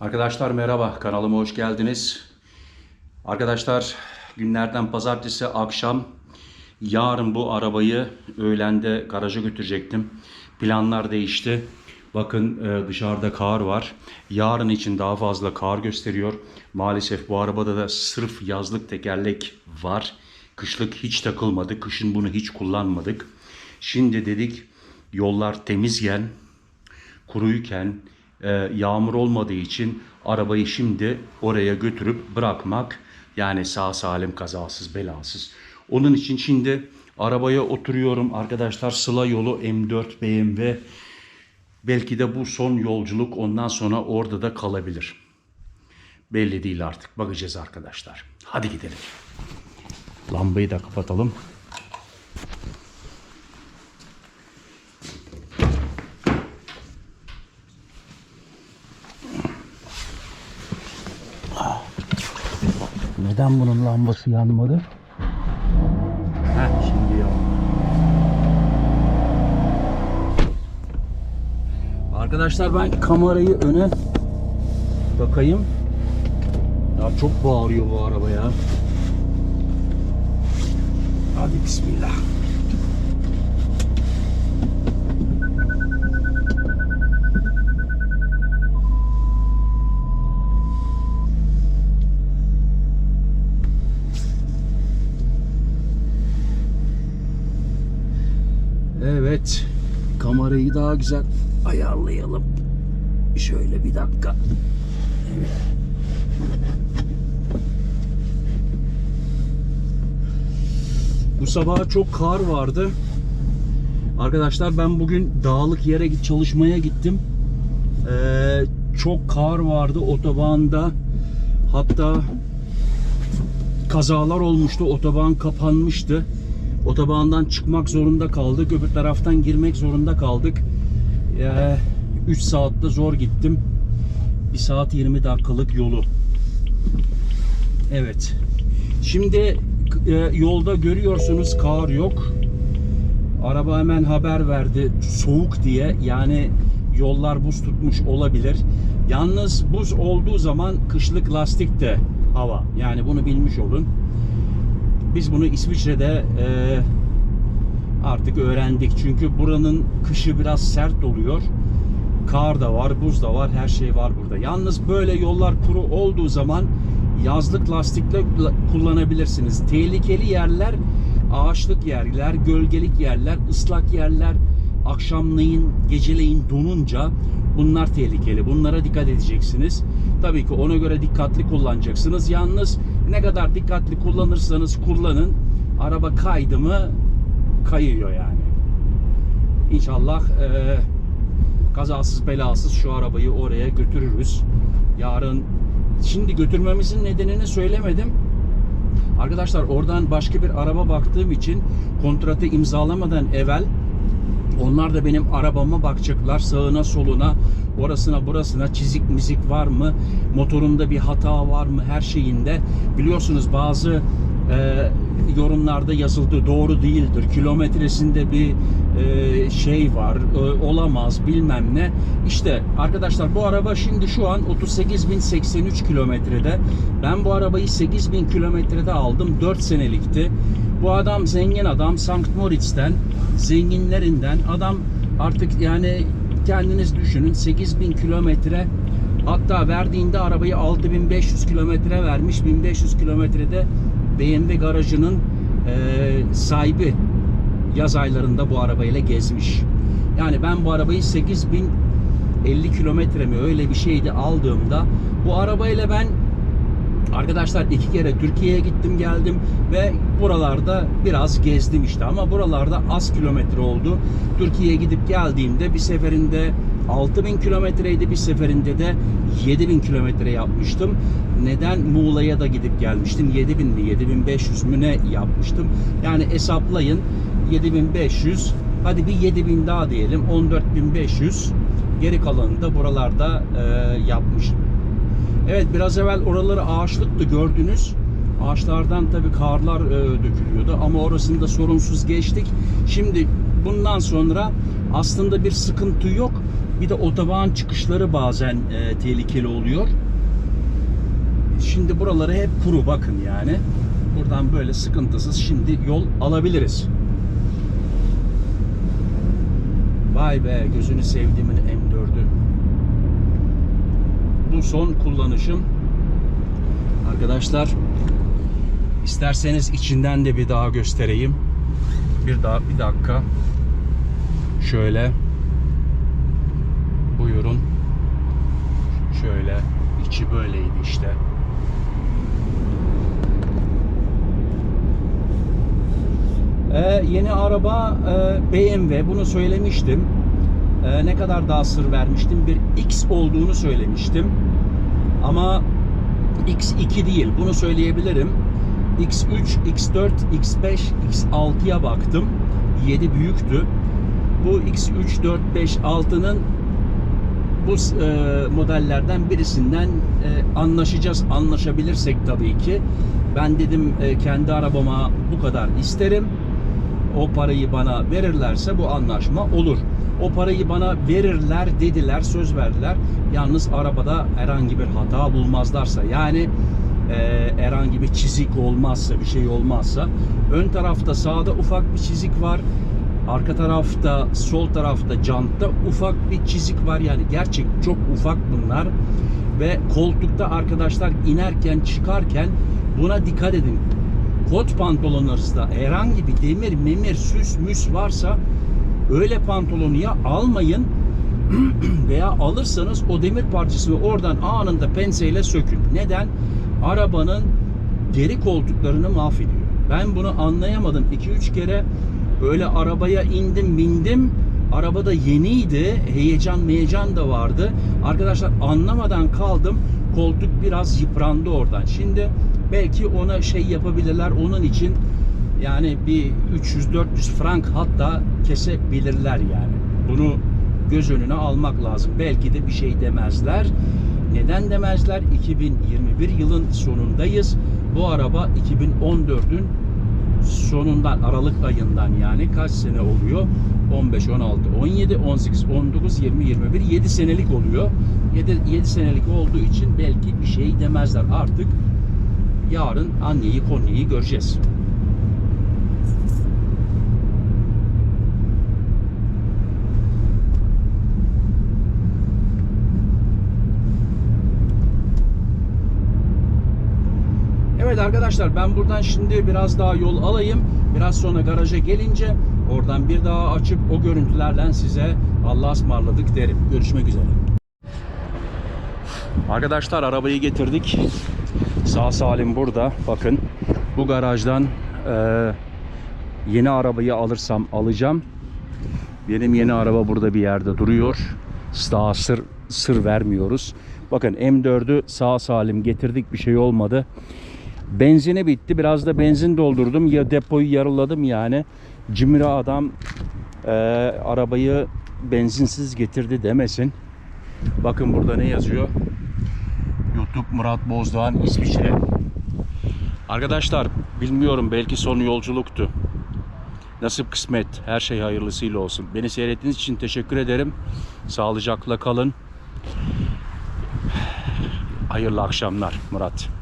Arkadaşlar merhaba, kanalıma hoş geldiniz. Arkadaşlar günlerden pazartesi akşam yarın bu arabayı öğlende garaja götürecektim. Planlar değişti. Bakın e, dışarıda kar var. Yarın için daha fazla kar gösteriyor. Maalesef bu arabada da sırf yazlık tekerlek var. Kışlık hiç takılmadı. Kışın bunu hiç kullanmadık. Şimdi dedik yollar temizken kuruyken e, yağmur olmadığı için arabayı şimdi oraya götürüp bırakmak yani sağ salim kazasız belasız. Onun için şimdi arabaya oturuyorum arkadaşlar Sıla yolu M4 BMW belki de bu son yolculuk ondan sonra orada da kalabilir. Belli değil artık bakacağız arkadaşlar. Hadi gidelim. Lambayı da kapatalım. Neden bunun lambası yanmadı? Heh, şimdi yandı. Arkadaşlar ben kamerayı öne bakayım. Ya çok bağırıyor bu araba ya. Hadi bismillah. Evet. Kamerayı daha güzel ayarlayalım. Şöyle bir dakika. Bu sabah çok kar vardı. Arkadaşlar ben bugün dağlık yere git çalışmaya gittim. Ee, çok kar vardı otobanda. Hatta kazalar olmuştu. Otoban kapanmıştı. Otobandan çıkmak zorunda kaldık. Öbür taraftan girmek zorunda kaldık. Ee, 3 saatte zor gittim. 1 saat 20 dakikalık yolu. Evet. Şimdi e, yolda görüyorsunuz kar yok. Araba hemen haber verdi soğuk diye. Yani yollar buz tutmuş olabilir. Yalnız buz olduğu zaman kışlık lastik de hava. Yani bunu bilmiş olun. Biz bunu İsviçre'de e, artık öğrendik. Çünkü buranın kışı biraz sert oluyor. Kar da var, buz da var, her şey var burada. Yalnız böyle yollar kuru olduğu zaman yazlık lastikle kullanabilirsiniz. Tehlikeli yerler, ağaçlık yerler, gölgelik yerler, ıslak yerler, akşamleyin, geceleyin donunca bunlar tehlikeli. Bunlara dikkat edeceksiniz. Tabii ki ona göre dikkatli kullanacaksınız. Yalnız ne kadar dikkatli kullanırsanız kullanın araba kaydı mı kayıyor yani. İnşallah e, kazasız belasız şu arabayı oraya götürürüz. Yarın şimdi götürmemizin nedenini söylemedim. Arkadaşlar oradan başka bir araba baktığım için kontratı imzalamadan evvel onlar da benim arabama bakacaklar sağına soluna orasına burasına çizik mizik var mı motorunda bir hata var mı her şeyinde. Biliyorsunuz bazı e, yorumlarda yazıldı doğru değildir. Kilometresinde bir e, şey var e, olamaz bilmem ne. İşte arkadaşlar bu araba şimdi şu an 38.083 kilometrede. Ben bu arabayı 8.000 kilometrede aldım 4 senelikti bu adam zengin adam Sankt Moritz'ten zenginlerinden adam artık yani kendiniz düşünün 8000 kilometre hatta verdiğinde arabayı 6500 kilometre vermiş 1500 kilometrede BMW garajının e, sahibi yaz aylarında bu arabayla gezmiş. Yani ben bu arabayı 8050 kilometre mi öyle bir şeydi aldığımda bu arabayla ben Arkadaşlar iki kere Türkiye'ye gittim geldim ve buralarda biraz gezdim işte ama buralarda az kilometre oldu. Türkiye'ye gidip geldiğimde bir seferinde 6000 kilometreydi bir seferinde de 7000 kilometre yapmıştım. Neden Muğla'ya da gidip gelmiştim. 7000 mi 7500 mü ne yapmıştım. Yani hesaplayın 7500 hadi bir 7000 daha diyelim 14500 geri kalanını da buralarda e, yapmışım. Evet biraz evvel oraları ağaçlıktı gördünüz. Ağaçlardan tabii karlar e, dökülüyordu ama orasını da sorunsuz geçtik. Şimdi bundan sonra aslında bir sıkıntı yok. Bir de otoban çıkışları bazen e, tehlikeli oluyor. Şimdi buraları hep kuru bakın yani. Buradan böyle sıkıntısız şimdi yol alabiliriz. Vay be gözünü sevdiğimin M4'ü. Bu son kullanışım. Arkadaşlar isterseniz içinden de bir daha göstereyim. Bir daha bir dakika. Şöyle. Buyurun. Şöyle içi böyleydi işte. Ee, yeni araba e, BMW bunu söylemiştim. Ee, ne kadar daha sır vermiştim? Bir X olduğunu söylemiştim. Ama X2 değil. Bunu söyleyebilirim. X3, X4, X5, X6'ya baktım. 7 büyüktü. Bu X3, 4, 5, 6'nın bu e, modellerden birisinden e, anlaşacağız. Anlaşabilirsek tabii ki. Ben dedim e, kendi arabama bu kadar isterim. O parayı bana verirlerse bu anlaşma olur. O parayı bana verirler dediler, söz verdiler. Yalnız arabada herhangi bir hata bulmazlarsa yani e, herhangi bir çizik olmazsa, bir şey olmazsa ön tarafta sağda ufak bir çizik var. Arka tarafta, sol tarafta jantta ufak bir çizik var. Yani gerçek çok ufak bunlar. Ve koltukta arkadaşlar inerken çıkarken buna dikkat edin. Kot pantolonlarınızda herhangi bir demir, memir, süs, müs varsa öyle pantolonu ya almayın veya alırsanız o demir parçasını oradan anında penseyle sökün. Neden? Arabanın geri koltuklarını mahvediyor. Ben bunu anlayamadım. 2-3 kere böyle arabaya indim bindim. Arabada yeniydi. Heyecan meyecan da vardı. Arkadaşlar anlamadan kaldım. Koltuk biraz yıprandı oradan. Şimdi belki ona şey yapabilirler. Onun için yani bir 300-400 frank hatta kesebilirler yani. Bunu göz önüne almak lazım. Belki de bir şey demezler. Neden demezler? 2021 yılın sonundayız. Bu araba 2014'ün sonundan Aralık ayından yani kaç sene oluyor? 15, 16, 17, 18, 19, 20, 21 7 senelik oluyor. 7, 7 senelik olduğu için belki bir şey demezler. Artık yarın anneyi Konya'yı göreceğiz. Evet arkadaşlar ben buradan şimdi biraz daha yol alayım. Biraz sonra garaja gelince oradan bir daha açıp o görüntülerden size Allah'a ısmarladık derim. Görüşmek üzere. Arkadaşlar arabayı getirdik. Sağ salim burada. Bakın bu garajdan e, yeni arabayı alırsam alacağım. Benim yeni araba burada bir yerde duruyor. Daha sır, sır vermiyoruz. Bakın M4'ü sağ salim getirdik bir şey olmadı. Benzini bitti. Biraz da benzin doldurdum. Ya depoyu yarıladım yani. Cimri adam e, arabayı benzinsiz getirdi demesin. Bakın burada ne yazıyor? YouTube Murat Bozdoğan İsviçre. Arkadaşlar bilmiyorum belki son yolculuktu. Nasip kısmet her şey hayırlısıyla olsun. Beni seyrettiğiniz için teşekkür ederim. Sağlıcakla kalın. Hayırlı akşamlar Murat.